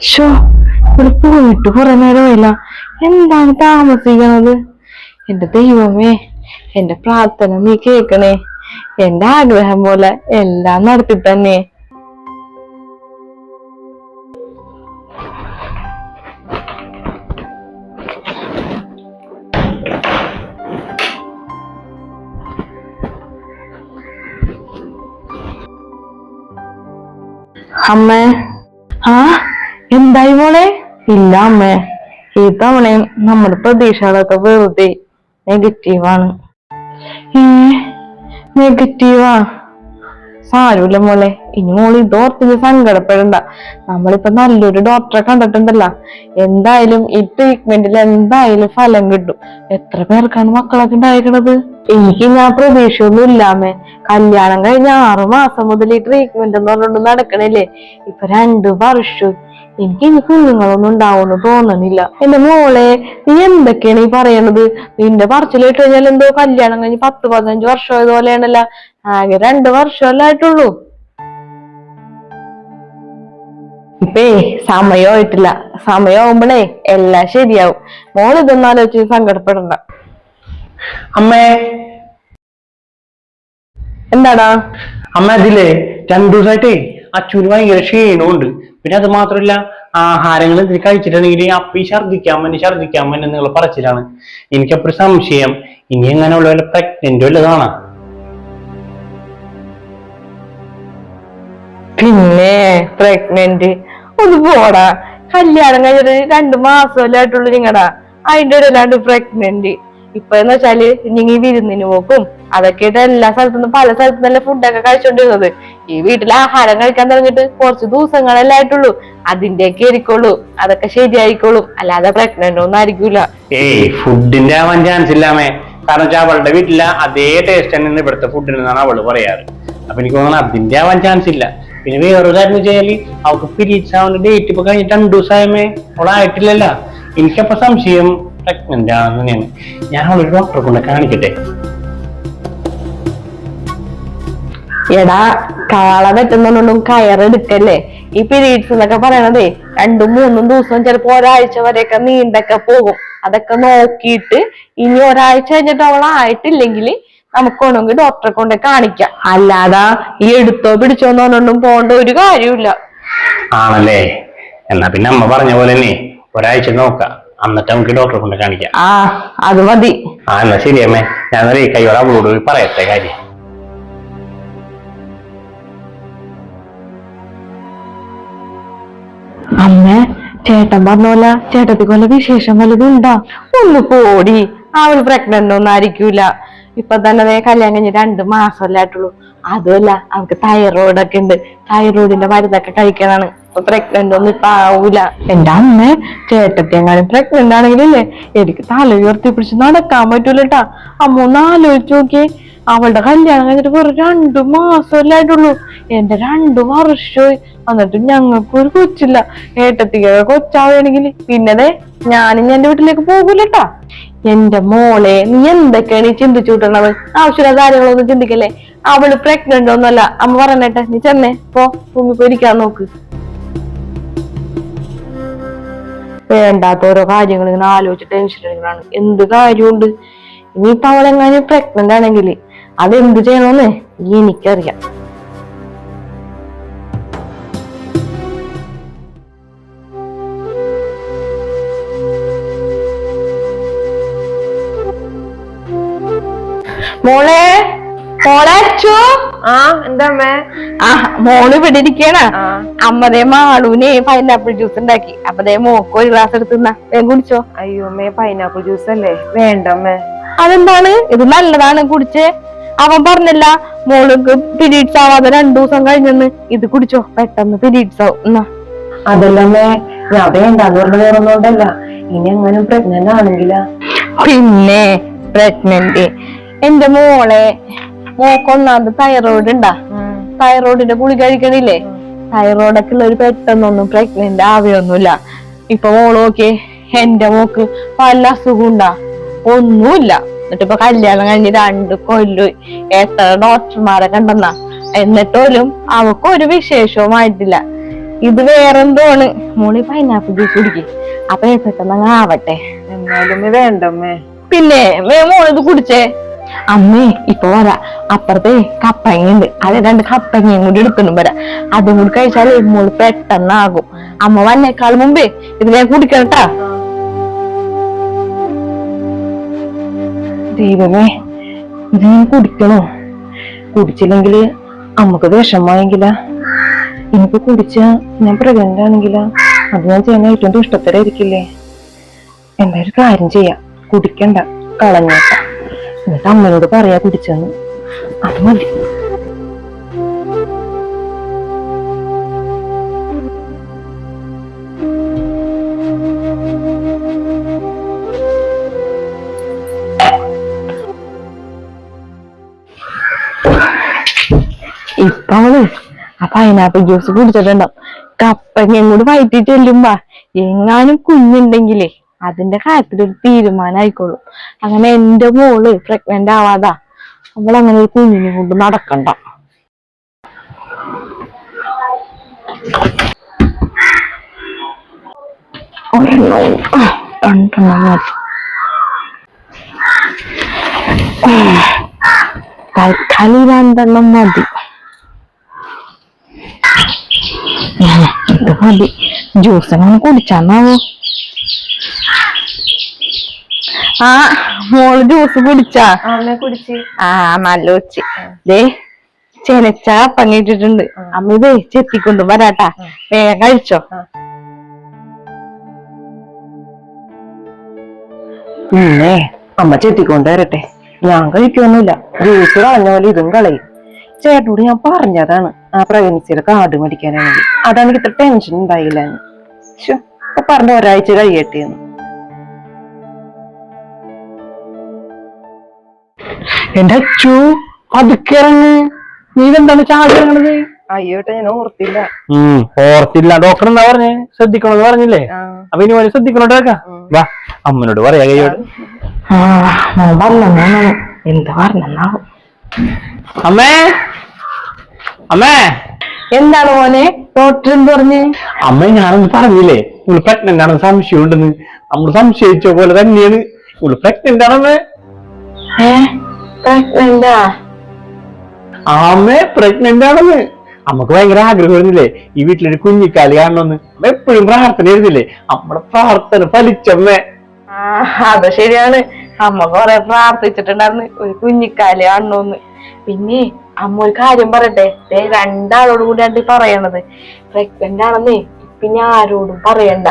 Show ഇവിടെ പോയിട്ട് കുറെ നേരമായില്ല എന്താണ് താമസിക്കുന്നത് എന്റെ ദൈവമേ എന്റെ പ്രാർത്ഥന നീ കേക്കണേ എന്റെ ആഗ്രഹം പോലെ എല്ലാം നടത്തി തന്നെ. അമ്മേ. ആ? എന്തായി മോളെ? ഇല്ല അമ്മേ. ഈ തവണയും നമ്മുടെ പ്രതീക്ഷകളൊക്കെ വെറുതെ നെഗറ്റീവാണ് ഏ നെഗറ്റീവാ സാരമില്ല മോളെ. ഇനി മോൾ ഇതോർത്തിന് സങ്കടപ്പെടണ്ട. നമ്മളിപ്പോ നല്ലൊരു ഡോക്ടറെ കണ്ടിട്ടുണ്ടല്ല. എന്തായാലും ഈ ട്രീറ്റ്മെന്റിൽ എന്തായാലും ഫലം കിട്ടും. എത്ര പേർക്കാണ് മക്കളൊക്കെ ഉണ്ടായിരിക്കണത്? എനിക്ക് ഞാൻ പ്രതീക്ഷയൊന്നും ഇല്ലാമേ കല്യാണം കഴിഞ്ഞ ആറു മാസം മുതൽ ഈ ട്രീറ്റ്മെന്റ് എന്ന് പറഞ്ഞുകൊണ്ട് നടക്കണില്ലേ? ഇപ്പൊ രണ്ടു വർഷം എനിക്ക് ഇനി കുഞ്ഞുങ്ങളൊന്നും ഉണ്ടാവുമെന്ന് തോന്നണില്ല. എന്റെ മോളെ നീ എന്തൊക്കെയാണ് ഈ പറയണത്? നിന്റെ പറച്ചിലിട്ട് കഴിഞ്ഞാൽ എന്തോ കല്യാണം കഴിഞ്ഞ് പത്ത് പതിനഞ്ച് വർഷം ആയതുപോലെയാണല്ല ആകെ രണ്ട് വർഷമല്ല ആയിട്ടുള്ളൂ. ഇപ്പേ സമയമായിട്ടില്ല. സമയമാകുമ്പോഴേ എല്ലാം ശരിയാവും. മോൾ ഇതൊന്നും ആലോചിച്ച് സങ്കടപ്പെടണ്ട. അമ്മേ. എന്താടാ? അമ്മ അതില്ലേ? രണ്ടു ദിവസമായിട്ടേ അച്ഛന് ഭയങ്കര ക്ഷീണമുണ്ട്. പിന്നെ അത് മാത്രമല്ല ആഹാരങ്ങൾ എന്തെങ്കിലും കഴിച്ചിട്ടുണ്ടെങ്കിൽ അപ്പി ഛർദ്ദിക്കാൻ വേണ്ടി ഛർദ്ദിക്കാൻ വേണ്ടി നിങ്ങൾ പറച്ചിലാണ്. എനിക്കപ്പൊരു സംശയം. ഇനി എങ്ങനെ ഉള്ള വല്ല പ്രഗ്നന്റ് വല്ലതാണ്? പിന്നെ പ്രഗ്നന്റ് ഒന്ന് പോടാ. കല്യാണം കഴിഞ്ഞിട്ട് രണ്ടു മാസമല്ലേ ആയിട്ടുള്ളൂ നിങ്ങടാ. അതിന്റെ ഇടയിലാണ്ട് പ്രഗ്നന്റ് ഇപ്പൊ എന്ന് വെച്ചാൽ നിങ്ങൾ വിരുന്നിന് പോക്കും. അതൊക്കെ ആയിട്ട് എല്ലാ സ്ഥലത്തുനിന്നും പല സ്ഥലത്തു നല്ല ഫുഡൊക്കെ കഴിച്ചോണ്ടിരുന്നത്. ഈ വീട്ടിൽ ആഹാരം കഴിക്കാൻ തുടങ്ങിയിട്ട് കുറച്ച് ദിവസങ്ങളല്ലേ ആയിട്ടുള്ളൂ. അതിന്റെയൊക്കെ ആയിരിക്കുള്ളൂ. അതൊക്കെ ശരിയായിക്കോളും. അല്ലാതെ പ്രഗ്നന്റ് ഒന്നും ആയിരിക്കൂല. ഏയ് ഫുഡിന്റെ ആവാൻ ചാൻസ് ഇല്ലാമേ കാരണം വെച്ചാൽ അവളുടെ വീട്ടിലെ അതേ ടേസ്റ്റ് തന്നെ ഇവിടുത്തെ ഫുഡിനെന്നാണ് അവൾ പറയാറ്. അപ്പൊ എനിക്ക് തോന്നുന്നു അതിന്റെ ആവാൻ ചാൻസ് ഇല്ല. പിന്നെ വേറൊരു കാര്യം വെച്ചാൽ അവൾക്ക് പീരീഡ്സ് ആവുന്ന ഡേറ്റ് ഇപ്പൊ കഴിഞ്ഞിട്ട് രണ്ടു ദിവസമായമേ അവളായിട്ടില്ലല്ലോ എനിക്കപ്പോ സംശയം പ്രഗ്നന്റ് ആണെന്ന് തന്നെയാണ്. ഞാൻ അവളൊരു ഡോക്ടറെ കൊണ്ട് കാണിക്കട്ടെ? എടാ കാള പറ്റുന്നൊന്നും കയറെടുക്കല്ലേ ഈ പീരീഡ്സ് എന്നൊക്കെ പറയണതേ രണ്ടും മൂന്നും ദിവസം ചിലപ്പോ ഒരാഴ്ച വരെയൊക്കെ നീണ്ടൊക്കെ പോകും. അതൊക്കെ നോക്കിയിട്ട് ഇനി ഒരാഴ്ച കഴിഞ്ഞിട്ട് അവൾ ആയിട്ടില്ലെങ്കിൽ നമുക്ക് വേണമെങ്കിൽ ഡോക്ടറെ കൊണ്ട് കാണിക്കാം. അല്ലാതെ ഈ എടുത്തോ പിടിച്ചോ എന്നൊന്നും പോകേണ്ട ഒരു കാര്യമില്ല. ആണല്ലേ? എന്നാ പിന്നെ അമ്മ പറഞ്ഞ പോലെ തന്നെ ഒരാഴ്ച നോക്കാം. എന്നിട്ട് നമുക്ക് ഡോക്ടറെ കൊണ്ട് കാണിക്കാം. ആ അത് മതി. ആ എന്നാ ശരി അമ്മേ. ഞാൻ കൈയോടെ അവളോട് പറയട്ടെ കാര്യം. അമ്മ ചേട്ടൻ പറഞ്ഞോല ചേട്ടത്തിക്ക് വല്ല വിശേഷം വല്ലതും ഉണ്ടാ? ഒന്ന് പോടി അവൾ പ്രഗ്നന്റ് ഒന്നും ആയിരിക്കൂല. ഇപ്പൊ തന്നെ കല്യാണം കഴിഞ്ഞ് രണ്ട് മാസമല്ലേ ആയിട്ടുള്ളൂ. അതുമല്ല അവൾക്ക് തൈറോയ്ഡ് ഒക്കെ ഉണ്ട്. തൈറോയിഡിന്റെ മരുന്നൊക്കെ കഴിക്കണാണ് ഇപ്പൊ പ്രഗ്നന്റ് ഒന്നും ഇപ്പൊ ആവൂല. എന്റെ അമ്മ ചേട്ടത്തി എങ്ങാനും പ്രഗ്നന്റ് ആണെങ്കിലല്ലേ എനിക്ക് തല ഉയർത്തി പിടിച്ച് നടക്കാൻ പറ്റൂലട്ടാ. അമ്മ ഒന്ന് ആലോചിച്ച് നോക്കിയേ. അവളുടെ കല്യാണം കഴിഞ്ഞിട്ട് വെറും രണ്ടു മാസമല്ലേ ആയിട്ടുള്ളൂ. എന്റെ രണ്ടു വർഷമായി. എന്നിട്ട് ഞങ്ങൾക്ക് ഒരു കൊച്ചില്ല. ഏട്ടത്തിക്കൊക്കെ കൊച്ചാവുകയാണെങ്കിൽ പിന്നതെ ഞാനും എന്റെ വീട്ടിലേക്ക് പോകൂലട്ടാ. എന്റെ മോളെ നീ എന്തൊക്കെയാണ് ഈ ചിന്തിച്ചു കൂട്ടണത് ആവശ്യമില്ല കാര്യങ്ങളൊന്നും ചിന്തിക്കല്ലേ? അവൾ പ്രഗ്നന്റ് ഒന്നുമല്ല. അമ്മ പറഞ്ഞേട്ടെ നീ ചെന്നേ. പോ ഭൂമി പോയിരിക്കാൻ നോക്ക്. വേണ്ടാത്ത ഓരോ കാര്യങ്ങൾ ഇങ്ങനെ ആലോചിച്ച് ടെൻഷൻ എടുക്കണാണ് എന്ത് കാര്യമുണ്ട്? ഇനിയിപ്പൊ അവളെങ്ങാനും പ്രഗ്നന്റ് ആണെങ്കിൽ അതെന്ത് ചെയ്യണമെന്ന് എനിക്കറിയാം. മോളെ മോളെ അച്ചു ആ എന്താ അമ്മേ? ആ മോൾ ഇവിടെ ഇരിക്കണ. അമ്മതേ മാളൂനെ പൈനാപ്പിൾ ജ്യൂസ് ഉണ്ടാക്കി. അപ്പതേ മോക്ക് ഒരു ഗ്ലാസ് എടുത്തുന്ന വേഗം കുടിച്ചോ. അയ്യോ അമ്മേ പൈനാപ്പിൾ ജ്യൂസ് അല്ലേ? വേണ്ട അമ്മേ. അതെന്താണ്? ഇത് നല്ലതാണ് കുടിച്ചേ. അവൻ പറഞ്ഞില്ല മോൾക്ക് പിരീഡ്സ് ആവാതെ രണ്ടു ദിവസം കഴിഞ്ഞെന്ന്. ഇത് കുടിച്ചോ പെട്ടെന്ന് പിരീഡ്സ് ആവും. എന്നാ. അതല്ല അമ്മേ ഞാൻ വേണ്ടാന്ന് പറഞ്ഞ വേറൊന്നുകൊണ്ടല്ല. ഇനി എങ്ങനെ പ്രഗ്നന്റ് ആണെങ്കിലാ. പിന്നെ പ്രഗ്നന്റ് എന്റെ മോളെ മോക്കൊന്നാമത് തൈറോയിഡ് ഉണ്ടാ. തൈറോയിഡിന്റെ ഗുളി കഴിക്കണില്ലേ? തൈറോയിഡൊക്കെ ഉള്ള ഒരു പെട്ടെന്നൊന്നും പ്രഗ്നന്റ് ആവുകയൊന്നുമില്ല. ഇപ്പൊ മോൾ നോക്കിയേ എന്റെ മോക്ക് പല അസുഖം ഉണ്ടാ? ഒന്നുമില്ല. എന്നിട്ട് ഇപ്പൊ കല്യാണം കഴിഞ്ഞ് രണ്ട് കൊല്ലു എത്ര ഡോക്ടർമാരെ കണ്ടെന്നാ. എന്നിട്ടോലും അവക്ക് ഒരു വിശേഷവും ആയിട്ടില്ല. ഇത് വേറെന്തോണ്? മോളി പൈനാപ്പിൾ ജ്യൂസ് കുടിക്കേ. അപ്പൊ പെട്ടെന്ന് ആവട്ടെ. എന്നാലും വേണ്ടമ്മേ. പിന്നെ മേ- മോളിത് കുടിച്ചേ? അമ്മേ ഇപ്പൊ വരാ. അപ്പുറത്തെ കപ്പങ്ങയുണ്ട്. അത് രണ്ട് കപ്പങ്ങയും കൂടി എടുക്കണം വരാ. അതും കൂടി കഴിച്ചാലേ മോൾ പെട്ടെന്നാകും. അമ്മ വന്നേക്കാൾ മുമ്പേ ഇത് ഞാൻ കുടിക്കണട്ടാ ദൈവമേ ഇത് ഞാൻ കുടിക്കണോ? കുടിച്ചില്ലെങ്കിൽ അമ്മയ്ക്ക് വിഷമമായെങ്കില എനിക്ക് കുടിച്ച ഞാൻ പ്രഗ്നന്റ് ആണെങ്കില. അത് ഞാൻ ചെയ്യുന്ന ഏറ്റവും ഇഷ്ടത്തരായിരിക്കില്ലേ എന്തായാലും കാര്യം ചെയ്യാം. കുടിക്കണ്ട. കളഞ്ഞേക്കാം. എന്നിട്ട് അമ്മയോട് പറയാ കുടിച്ചെന്ന്. അത് മതി. ഇപ്പൊ അവൾ ആ പൈനാപ്പിൾ ജ്യൂസ് കുടിച്ചിട്ടുണ്ടാവും കപ്പങ്ങയും കൂടി വയറ്റി ചെല്ലുമ്പോ എങ്ങാനും കുഞ്ഞുണ്ടെങ്കിലേ അതിന്റെ കാര്യത്തിൽ ഒരു തീരുമാനമായിക്കോളും അങ്ങനെ എന്റെ മോൾ പ്രഗ്നന്റ് ആവാതാ. അവളങ്ങനെ ഒരു കുഞ്ഞിനെ കൊണ്ട് നടക്കണ്ട. തൽക്കാലം രണ്ടെണ്ണം മതി. ഇത് മതി ജ്യൂസ് അങ്ങനെ കുടിച്ചാന്നാവോ ആ മോൾ ജ്യൂസ് കുടിച്ചാ? അമ്മ കുടിച്ച്. ആ നല്ല ഉച്ച ദേ ചെനച്ച പങ്ങിട്ടിട്ടുണ്ട് അമ്മ ഇതേ ചെത്തിക്കൊണ്ട് വരാട്ടാ. വേഗം കഴിച്ചോ. ഇന്നേ അമ്മ ചെത്തിക്കൊണ്ട് വരട്ടെ. ഞാൻ കഴിക്കൊന്നുമില്ല. ജ്യൂസ് കളഞ്ഞ പോലെ ഇതും കളയും. ചേട്ടനോട് ഞാൻ പറഞ്ഞതാണ്. പ്രഗ്നൻസിയുടെ കാർഡ് മേടിക്കാനാണെങ്കിൽ അതാണ് എനിക്ക് ഇത്ര ടെൻഷൻ ഉണ്ടായില്ല ഇപ്പൊ പറഞ്ഞ ഒരാഴ്ച കഴിയട്ടെ എന്ന്. എന്റെ അച്ചു പതുക്കെ ഇറങ്ങ്. നീ എന്താണ് ചാടി ഇറങ്ങണത്? അയ്യോട്ടെ ഞാൻ ഓർത്തില്ല. ഓർത്തില്ല. ഡോക്ടർ എന്താ പറഞ്ഞേ? ശ്രദ്ധിക്കണമെന്ന് പറഞ്ഞില്ലേ? ആ, അപ്പൊ ഇനി പോലെ ശ്രദ്ധിക്കണോട്ട് വാ അമ്മനോട് പറയാ കയ്യോട്. ആ. എന്താ പറഞ്ഞെന്നാവും? അമ്മേ! അമ്മേ. എന്താണ് മോനെ? ഡോക്ടർ എന്ത് പറഞ്ഞ്? അമ്മ ഞാനൊന്ന് പറഞ്ഞില്ലേ? ഇവൾ പ്രഗ്നന്റ് ആണെന്ന് സംശയം ഉണ്ടെന്ന് നമ്മൾ സംശയിച്ച പോലെ തന്നെയാണ്. ഇവൾ പ്രഗ്നന്റ് ആണമ്മേ. അമ്മേ പ്രഗ്നന്റാ അമ്മ പ്രഗ്നന്റ് ആണെന്ന്. നമുക്ക് ഭയങ്കര ആഗ്രഹമായിരുന്നില്ലേ ഈ വീട്ടിലൊരു കുഞ്ഞിക്കാലി കാണണമെന്ന് അമ്മ എപ്പോഴും പ്രാർത്ഥന എഴുതില്ലേ? നമ്മുടെ പ്രാർത്ഥന ഫലിച്ചമ്മേ. അത് ശരിയാണ്. അമ്മ കൊറേ പ്രാർത്ഥിച്ചിട്ടുണ്ടായിരുന്നു. ഒരു കുഞ്ഞിക്കാലി കാണണോന്ന്. പിന്നെ അമ്മ ഒരു കാര്യം പറയട്ടെ? ദേ രണ്ടാളോടും കൂടിയാണ് ആണ് പറയണത്. പ്രഗ്നന്റ് ആണെന്നേ പിന്നെ ആരോടും പറയണ്ട.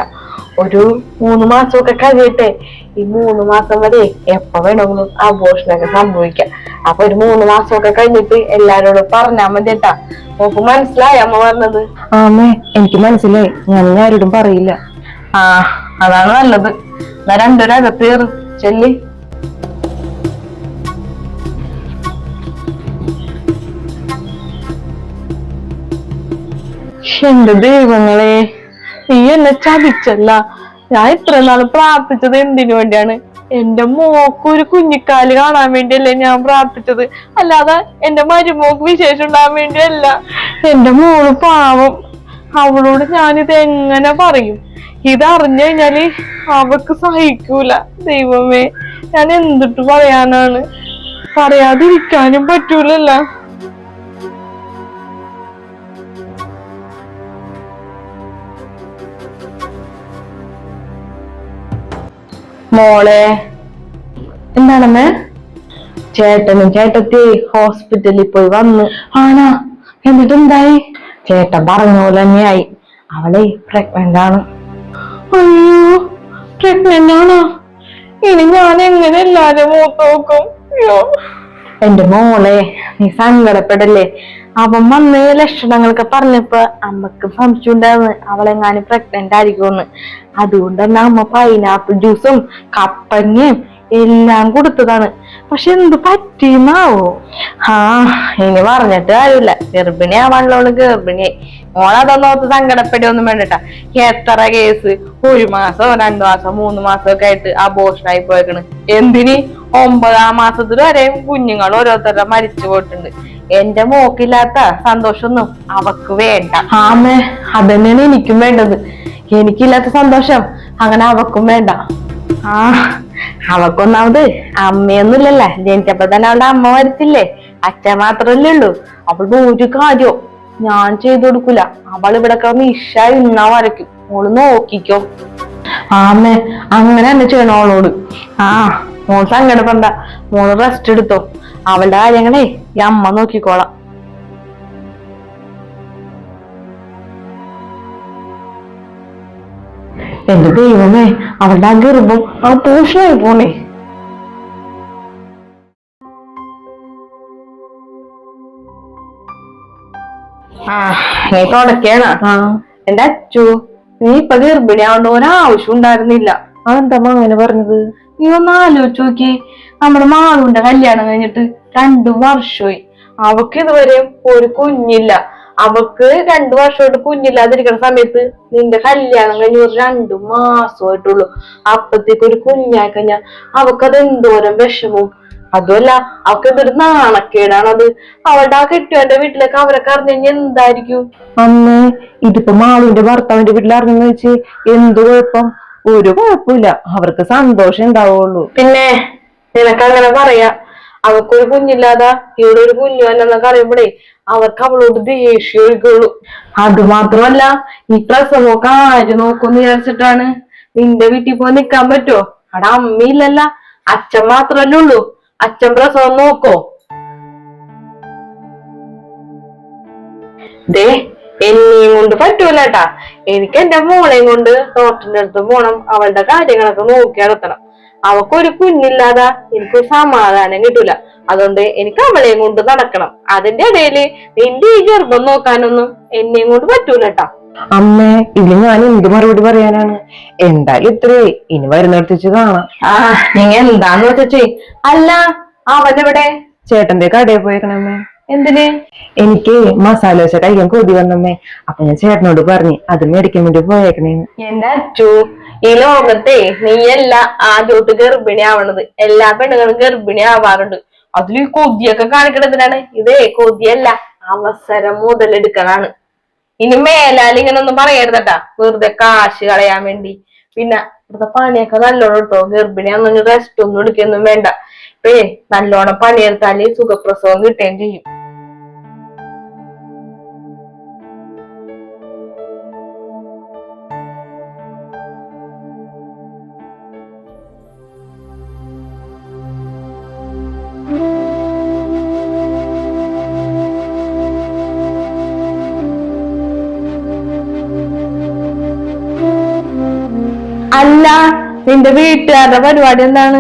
ഒരു മൂന്ന് മാസമൊക്കെ കഴിയട്ടെ. ഈ മൂന്ന് മാസം വരെ എപ്പോ വേണമെങ്കിലും ആഘോഷണമൊക്കെ സംഭവിക്കാം. അപ്പൊ ഒരു മൂന്ന് മാസമൊക്കെ കഴിഞ്ഞിട്ട് എല്ലാരോടും പറഞ്ഞാ മതി കേട്ടാ നോക്ക് മനസ്സിലായി അമ്മ പറഞ്ഞത്? ആമേ എനിക്ക് മനസ്സിലായി. ഞാൻ ആരോടും പറയില്ല. ആ അതാണ് നല്ലത്. എന്നാ രണ്ടുപേരും അകത്ത് കയറ്. ചെല്ലി. എന്റെ ദൈവങ്ങളെ നീ എന്നെ ചതിച്ചല്ല. ഞാൻ ഇത്ര നാൾ പ്രാർത്ഥിച്ചത് എന്തിനു വേണ്ടിയാണ്? എന്റെ മോക്ക് ഒരു കുഞ്ഞിക്കാൽ കാണാൻ വേണ്ടിയല്ലേ ഞാൻ പ്രാർത്ഥിച്ചത്. അല്ലാതെ എന്റെ മരുമോക്ക് വിശേഷം ഉണ്ടാകാൻ വേണ്ടിയല്ല. എന്റെ മോൾ പാവം. അവളോട് ഞാനിത് എങ്ങനെ പറയും? ഇതറിഞ്ഞു കഴിഞ്ഞാൽ അവക്ക് സഹിക്കൂല. ദൈവമേ ഞാൻ എന്തിട്ട് പറയാനാണ്? പറയാതിരിക്കാനും പറ്റൂലല്ലോ. മോളെ. എന്താണെന്ന്? ചേട്ടനും ചേട്ടത്തി ഹോസ്പിറ്റലിൽ പോയി വന്നു. ആണോ? എന്നിട്ട് എന്തായി ചേട്ടൻ പറഞ്ഞ പോലെ തന്നെയായി. അവളെ പ്രഗ്നന്റ് ആണ്. അയ്യോ പ്രഗ്നന്റ് ആണോ? ഇനി ഞാൻ എങ്ങനെ എല്ലാരും മൂത്ത് നോക്കും? എന്റെ മോളെ നീ സങ്കടപ്പെടല്ലേ? അവൻ വന്ന് ലക്ഷണങ്ങളൊക്കെ പറഞ്ഞപ്പോ അമ്മയ്ക്ക് സംശയം ഉണ്ടായിരുന്നു അവളെങ്ങാനും പ്രഗ്നന്റ് ആയിരിക്കുമെന്ന്. അതുകൊണ്ട് തന്നെ അമ്മ പൈനാപ്പിൾ ജ്യൂസും കപ്പങ്ങയും എല്ലാം കൊടുത്തതാണ്. പക്ഷെ എന്ത് പറ്റിയെന്നാവോ? ആ ഇനി പറഞ്ഞിട്ട് കാര്യമില്ല. ഗർഭിണിയാവാനുള്ളവൾ ഗർഭിണിയായി. മോളതൊന്നും ഓർത്ത് സങ്കടപ്പെടുകയൊന്നും വേണ്ടട്ടാ. എത്ര കേസ് ഒരു മാസം രണ്ടു മാസം മൂന്ന് മാസം ഒക്കെ ആയിട്ട് അബോഷനായി പോയേക്കണ്. എന്തിന്? ഒമ്പതാം മാസത്തിൽ വരെയും കുഞ്ഞുങ്ങൾ ഓരോരുത്തരുടെ മരിച്ചു പോയിട്ടുണ്ട്. എന്റെ മോക്കില്ലാത്ത സന്തോഷമൊന്നും അവക്ക് വേണ്ട. ആമേ അതന്നെയാണ് എനിക്കും വേണ്ടത്. എനിക്കില്ലാത്ത സന്തോഷം അങ്ങനെ അവക്കും വേണ്ട. ആ അവക്കൊന്നാമത് അമ്മയൊന്നുമില്ലല്ലേ? ജനിച്ചപ്പോ തന്നെ അവളുടെ അമ്മ വരത്തില്ലേ അച്ഛൻ മാത്രല്ലേ ഉള്ളൂ. അവൾക്ക് ഒരു കാര്യോ ഞാൻ ചെയ്തു കൊടുക്കൂല. അവൾ ഇവിടെ കിടന്ന് ഇഷ ഇന്നാ വരയ്ക്കും. മോൾ നോക്കിക്കോ. ആമേ അങ്ങനെ തന്നെ ചെയ്യണം അവളോട്. ആ മോൾ സങ്കടപ്പെടണ്ട. മോൾ റെസ്റ്റ് എടുത്തോ. അവളുടെ കാര്യങ്ങളെ ഈ അമ്മ നോക്കിക്കോളാം. എന്റെ ദൈവമേ അവളുടെ ആ ഗർഭം ആ പോഷണമായി പോണേ. ആ നീ തുടക്കാണ്. എന്റെ അച്ചു നീ ഇപ്പൊ ഗർഭിണിയാവേണ്ട ഒരാവശ്യം ഉണ്ടായിരുന്നില്ല. അതെന്താ അങ്ങനെ പറഞ്ഞത്? നീ ഒന്ന് ആലോചിച്ച് നോക്കി. നമ്മുടെ മാളുവിന്റെ കല്യാണം കഴിഞ്ഞിട്ട് രണ്ടു വർഷമായി. അവക്ക് ഇതുവരെ ഒരു കുഞ്ഞില്ല. അവക്ക് രണ്ടു വർഷമായിട്ട് കുഞ്ഞില്ലാതിരിക്കുന്ന സമയത്ത് നിന്റെ കല്യാണം കഴിഞ്ഞ് ഒരു രണ്ടു മാസമായിട്ടുള്ളൂ. അപ്പത്തേക്ക് ഒരു കുഞ്ഞായി കഴിഞ്ഞാൽ അവക്കത് എന്തോരം വിഷമവും അതുമല്ല അവക്ക് ഇതൊരു നാണക്കേടാണത് അവളുടെ ആ കെട്ടിയവന്റെ വീട്ടിലേക്ക് അവരൊക്കെ അറിഞ്ഞു കഴിഞ്ഞാൽ എന്തായിരിക്കും? അന്ന് ഇതിപ്പോ മാളുവിന്റെ ഭർത്താവിന്റെ വീട്ടിൽ അറിഞ്ഞെന്ന് വെച്ച് എന്ത് കുഴപ്പം? ഒരു കുഴപ്പമില്ല. അവർക്ക് സന്തോഷം ഉണ്ടാവുള്ളൂ. പിന്നെ നിനക്ക് അങ്ങനെ പറയാ അവക്കൊരു കുഞ്ഞില്ലാതെ ഇവിടെ ഒരു കുഞ്ഞു അല്ലെന്നൊക്കെ അറിയുമ്പോഴേ അവർക്ക് അവളോട് ദേഷ്യം ഒഴുകുള്ളൂ. അത് മാത്രമല്ല ഈ പ്രസവമൊക്കെ ആര് നോക്കുമെന്ന് വിചാരിച്ചിട്ടാണ്. നിന്റെ വീട്ടിൽ പോയി നിക്കാൻ പറ്റുമോ? അവിടെ അമ്മയില്ലല്ല അച്ഛൻ മാത്രല്ലേ ഉള്ളൂ. അച്ഛൻ പ്രസവം നോക്കോ. ദേ എന്നെയും കൊണ്ട് പറ്റൂലട്ടാ. എനിക്ക് എന്റെ മോളെയും കൊണ്ട് ഡോക്ടറിന്റെ അടുത്ത് പോണം. അവളുടെ കാര്യങ്ങളൊക്കെ നോക്കി നടത്തണം. അവക്കൊരു കുഞ്ഞില്ലാതെ. എനിക്ക് സമാധാനം കിട്ടൂല. അതുകൊണ്ട് എനിക്ക് അവളെയും കൊണ്ട് നടക്കണം. അതിന്റെ ഇടയിൽ നിന്റെ ഈ ഗർഭം നോക്കാനൊന്നും എന്നെയും കൊണ്ട് പറ്റൂലട്ടാ. അമ്മേ ഇതിന് ഞാൻ എന്ത് മറുപടി പറയാനാണ്? എന്തായാലും ഇത്രേ. ഇനി വരുന്ന വെച്ച് കാണാം. ആ നീ എന്താന്ന് വെച്ചേ അല്ല അവനെവിടെ ചേട്ടന്റെ കടയിൽ പോയേക്കണമ്മേ എന്തിന്? എനിക്ക് മസാല ദോശ കഴിക്കാൻ കൊതി വന്നമ്മേ. അപ്പൊ ഞാൻ ചേട്ടനോട് പറഞ്ഞു അത് മേടിക്കാൻ വേണ്ടി പോയേക്കണേന്ന് എന്താ അച്ചു ഈ ലോകത്തെ നീയല്ല ആദ്യമായിട്ട് ഗർഭിണി ആവണത് എല്ലാ പെണ്ണുങ്ങളും ഗർഭിണി ആവാറുണ്ട് അതിൽ ഈ കൊതിയൊക്കെ കാണിക്കണതിനാണ് ഇതേ കൊതിയല്ല അവസരം മുതലെടുക്കലാണ്. ഇനി മേലാൽ ഇങ്ങനെ ഒന്നും പറയരുതട്ടാ. വെറുതെ കാശ് കളയാൻ വേണ്ടി. പിന്നെ ഇവിടുത്തെ പണിയൊക്കെ നല്ലോണം കേട്ടോ ഗർഭിണിയാന്നൊന്നും റെസ്റ്റ് ഒന്നും എടുക്കൊന്നും വേണ്ട. ഇപ്പേ നല്ലോണം പണിയെടുത്താൽ സുഖപ്രസവം കിട്ടുകയും ചെയ്യും. നിന്റെ വീട്ടുകാരുടെ പരിപാടി എന്താണ്?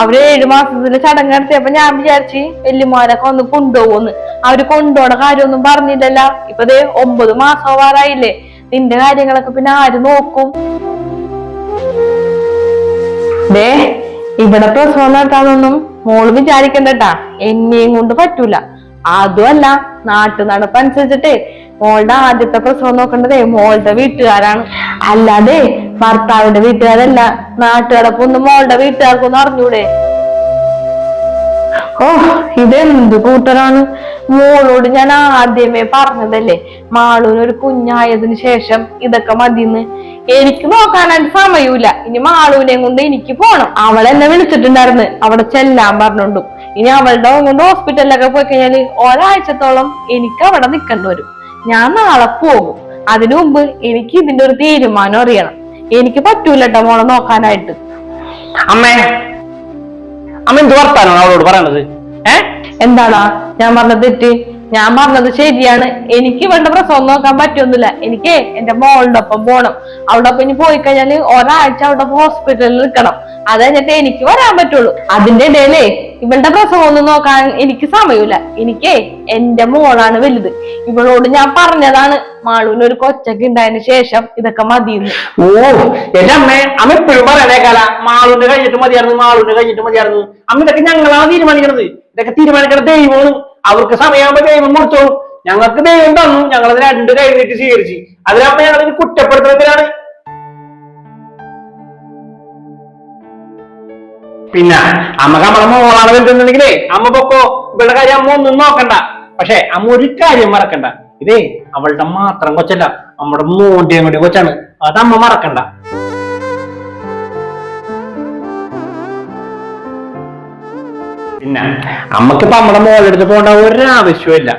അവർ ഏഴു മാസത്തിൽ ചടങ്ങ് നടത്തിയപ്പോ ഞാൻ വിചാരിച്ച് വല്യമാരൊക്കെ ഒന്ന് കൊണ്ടുപോകുന്ന്. അവർ കൊണ്ടുപോണ കാര്യമൊന്നും പറഞ്ഞില്ലല്ല. ഇപ്പൊ ദേ ഒമ്പത് മാസം ആവാറായില്ലേ നിന്റെ കാര്യങ്ങളൊക്കെ പിന്നെ ആര് നോക്കും? ദേ ഇവിടെ പ്രസവം നടത്താനൊന്നും മോൾ വിചാരിക്കണ്ടട്ടാ എന്നെയും കൊണ്ട് പറ്റൂല. അതുമല്ല നാട്ടു നടപ്പനുസരിച്ചിട്ടേ മോളുടെ ആദ്യത്തെ പ്രസവം നോക്കേണ്ടതേ മോളുടെ വീട്ടുകാരാണ്. അല്ലാതെ ഭർത്താവിന്റെ വീട്ടുകാരല്ല നാട്ടുകടപ്പൊന്നും മോളുടെ വീട്ടുകാർക്കൊന്നും അറിഞ്ഞൂടെ? ഓ ഇതെന്ത് കൂട്ടനാണ് മോളോട് ഞാൻ ആദ്യമേ പറഞ്ഞതല്ലേ മാളൂന് ഒരു കുഞ്ഞായതിനു ശേഷം ഇതൊക്കെ മതിന്ന് എനിക്ക് നോക്കാനായിട്ട് സമയമില്ല ഇനി മാളൂനെ കൊണ്ട് എനിക്ക് പോണം. അവൾ എന്നെ വിളിച്ചിട്ടുണ്ടായിരുന്നു. അവിടെ ചെല്ലാൻ പറഞ്ഞോണ്ടും ഇനി അവളുടെ കൊണ്ട് ഹോസ്പിറ്റലിലൊക്കെ പോയി കഴിഞ്ഞാൽ ഒരാഴ്ചത്തോളം എനിക്ക് അവിടെ നിൽക്കേണ്ടി വരും. ഞാൻ നാളെ പോകും. അതിനു മുമ്പ് എനിക്ക് ഇതിന്റെ ഒരു തീരുമാനം അറിയണം. എനിക്ക് പറ്റൂല കേട്ടോ മോളെ നോക്കാനായിട്ട്. അമ്മേ അമ്മ എന്ത് വർത്താനോ അവളോട് പറയണത്? ഏ? എന്താടാ? ഞാൻ പറഞ്ഞത് തെറ്റ്? ഞാൻ പറഞ്ഞത് ശരിയാണ്. എനിക്ക് വേണ്ട പ്രസവം നോക്കാൻ പറ്റൊന്നുമില്ല. എനിക്ക് എന്റെ മോളുടെ ഒപ്പം പോണം. അവിടെ ഒപ്പം ഇനി പോയി കഴിഞ്ഞാൽ ഒരാഴ്ച അവിടെ ഹോസ്പിറ്റലിൽ നിൽക്കണം. അത് കഴിഞ്ഞിട്ട് എനിക്ക് വരാൻ പറ്റുള്ളൂ. അതിന്റെ ഇടയിലേ ഇവളുടെ പ്രസവം ഒന്നും നോക്കാൻ എനിക്ക് സമയമില്ല. എനിക്ക് എന്റെ മോളാണ് വലുത്. ഇവളോട് ഞാൻ പറഞ്ഞതാണ് മാളൂന് ഒരു കൊച്ചക്ക് ഉണ്ടായതിനു ശേഷം ഇതൊക്കെ മതിയെന്ന്. ഓ എന്റെ അമ്മ അമ്മ എപ്പോഴും പറയണേക്കാല മാളൂന്റെ കഴിഞ്ഞിട്ട് മതിയായിരുന്നു മാളൂന്റെ കഴിഞ്ഞിട്ട് മതിയായിരുന്നു. അമ്മ ഇതൊക്കെ ഞങ്ങളാണ് തീരുമാനിക്കണത്. ഇതൊക്കെ തീരുമാനിക്കണ ദൈവമാണ്. അവർക്ക് സമയമാകുമ്പോ ദൈവം കൊടുത്തോളും. ഞങ്ങൾക്ക് ദൈവം തന്നു. ഞങ്ങളത് രണ്ട് കൈ നീട്ടി സ്വീകരിച്ചു. അതിലമ്മ ഞങ്ങളൊരു കുറ്റപ്പെടുത്തുന്നതിനാണ് പിന്നെ അമ്മയ്ക്ക് അമ്മ മോളാണ് വലുതെന്നുണ്ടെങ്കിലേ അമ്മ പൊക്കോ ഇവളുടെ കാര്യം അമ്മ ഒന്നും നോക്കണ്ട. പക്ഷെ അമ്മ ഒരു കാര്യം മറക്കണ്ട. ഇതേ അവളുടെ മാത്രം കൊച്ചല്ല നമ്മുടെ മോന്റെയും കൂടി കൊച്ചാണ്. അത് അമ്മ മറക്കണ്ട. പിന്നെ അമ്മക്കിപ്പോ നമ്മുടെ മോളെടുത്ത് പോകേണ്ട പോകേണ്ട ഒരാവശ്യമില്ല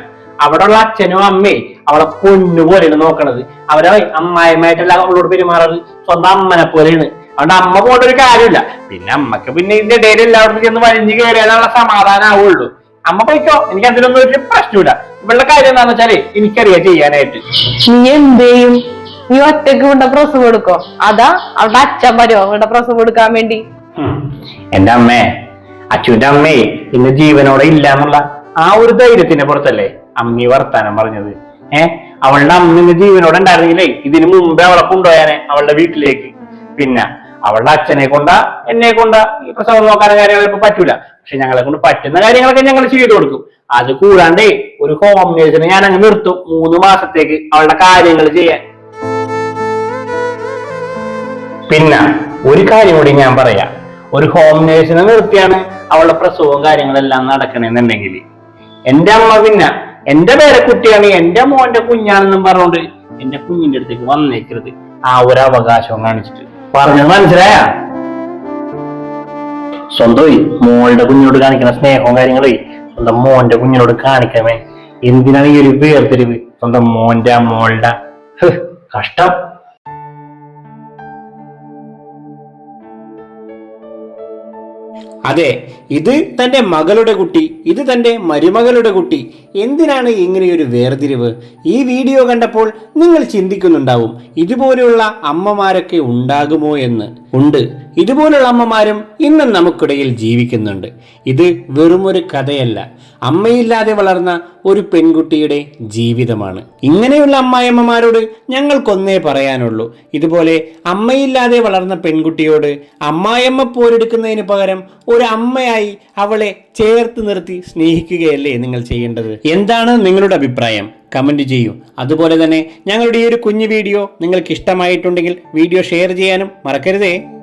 അവിടെ ഉള്ള അച്ഛനും അമ്മയും അവളെ പൊന്നു പോലെയാണ് നോക്കണത്. അവരെ അമ്മായിമായിട്ടല്ല അവളോട് പെരുമാറാറ് സ്വന്തം അമ്മനെ പോലെയാണ്. അതുകൊണ്ട് അമ്മ പോകേണ്ട ഒരു കാര്യമില്ല. പിന്നെ അമ്മയ്ക്ക് പിന്നെ ഇതിന്റെ ഇടയിൽ എല്ലാവർക്കും ചെന്ന് വലിഞ്ഞു കയറിയാലുള്ള സമാധാനം ആവുള്ളൂ. അമ്മ പോയിക്കോ. എനിക്ക് അതിലൊന്നും ഒരു പ്രശ്നമില്ല ഇവളുടെ കാര്യം എന്താണെന്ന് വെച്ചാൽ എനിക്കറിയാം ചെയ്യാനായിട്ട്. നീ എന്ത് ചെയ്യും? നീ ഒറ്റയ്ക്ക് ഇവിടെ പ്രസവം എടുക്കോ? അതാ അവിടെ അച്ഛൻ വരുമോ ഇവിടെ പ്രസവം എടുക്കാൻ വേണ്ടി. എന്റെ അമ്മേ അച്ഛന്റെ അമ്മേ ഇന്ന് ജീവനോടെ ഇല്ല എന്നുള്ള ആ ഒരു ധൈര്യത്തിന്റെ പുറത്തല്ലേ അമ്മി വർത്താനം പറഞ്ഞത്. ഏ? അവളുടെ അമ്മ ഇന്ന് ജീവനോടെ ഉണ്ടായിരുന്നെങ്കിലേ ഇതിനു മുമ്പേ അവളെ കൊണ്ടുപോയാനെ അവളുടെ വീട്ടിലേക്ക്. പിന്നെ അവളുടെ അച്ഛനെ കൊണ്ടാ എന്നെ കൊണ്ടാ. ഈ പ്രസവം നോക്കാനും കാര്യങ്ങൾ ഇപ്പൊ പറ്റൂല. പക്ഷെ ഞങ്ങളെ കൊണ്ട് പറ്റുന്ന കാര്യങ്ങളൊക്കെ ഞങ്ങൾ ചെയ്തു കൊടുക്കും. അത് കൂടാണ്ടേ ഒരു ഹോം നേഴ്സിനെ ഞാൻ അങ്ങ് നിർത്തും. മൂന്ന് മാസത്തേക്ക് അവളുടെ കാര്യങ്ങൾ ചെയ്യാൻ. പിന്നെ ഒരു കാര്യം കൂടി ഞാൻ പറയാം. ഒരു ഹോം നേഴ്സിനെ നിർത്തിയാണ് അവളുടെ പ്രസവവും കാര്യങ്ങളെല്ലാം നടക്കണെന്നുണ്ടെങ്കിൽ എന്റെ അമ്മ പിന്നെ എന്റെ പേരക്കുട്ടിയാണ് എന്റെ മോന്റെ കുഞ്ഞാണെന്നും പറഞ്ഞുകൊണ്ട് എന്റെ കുഞ്ഞിന്റെ അടുത്തേക്ക് വന്നേക്കരുത്. ആ ഒരു അവകാശവും കാണിച്ചിട്ട്. പറഞ്ഞത് മനസ്സിലായ? സ്വന്തമായി മോളുടെ കുഞ്ഞിനോട് കാണിക്കുന്ന സ്നേഹവും കാര്യങ്ങളേ. സ്വന്തം മോന്റെ കുഞ്ഞിനോട് കാണിക്കണമേ. എന്തിനാണ് ഈ ഒരു വേർതിരിവ്? സ്വന്തം മോന്റെ മോളുടെ. കഷ്ടം. അതെ ഇത് തന്റെ മകളുടെ കുട്ടി ഇത് തന്റെ മരുമകളുടെ കുട്ടി. എന്തിനാണ് ഇങ്ങനെയൊരു വേർതിരിവ്? ഈ വീഡിയോ കണ്ടപ്പോൾ നിങ്ങൾ ചിന്തിക്കുന്നുണ്ടാവും ഇതുപോലെയുള്ള അമ്മമാരൊക്കെ ഉണ്ടാകുമോ എന്ന്. ഉണ്ട്. ഇതുപോലുള്ള അമ്മമാരും ഇന്നും നമുക്കിടയിൽ ജീവിക്കുന്നുണ്ട്. ഇത് വെറുമൊരു കഥയല്ല. അമ്മയില്ലാതെ വളർന്ന ഒരു പെൺകുട്ടിയുടെ ജീവിതമാണ്. ഇങ്ങനെയുള്ള അമ്മായിയമ്മമാരോട് ഞങ്ങൾക്കൊന്നേ പറയാനുള്ളൂ. ഇതുപോലെ അമ്മയില്ലാതെ വളർന്ന പെൺകുട്ടിയോട് അമ്മായിയമ്മ പോരെടുക്കുന്നതിന് പകരം ഒരു അമ്മയായി അവളെ ചേർത്ത് നിർത്തി സ്നേഹിക്കുകയല്ലേ നിങ്ങൾ ചെയ്യേണ്ടത്? എന്താണ് നിങ്ങളുടെ അഭിപ്രായം? കമന്റ് ചെയ്യൂ. അതുപോലെ തന്നെ ഞങ്ങളുടെ ഈ ഒരു കുഞ്ഞു വീഡിയോ നിങ്ങൾക്ക് ഇഷ്ടമായിട്ടുണ്ടെങ്കിൽ വീഡിയോ ഷെയർ ചെയ്യാനും മറക്കരുതേ.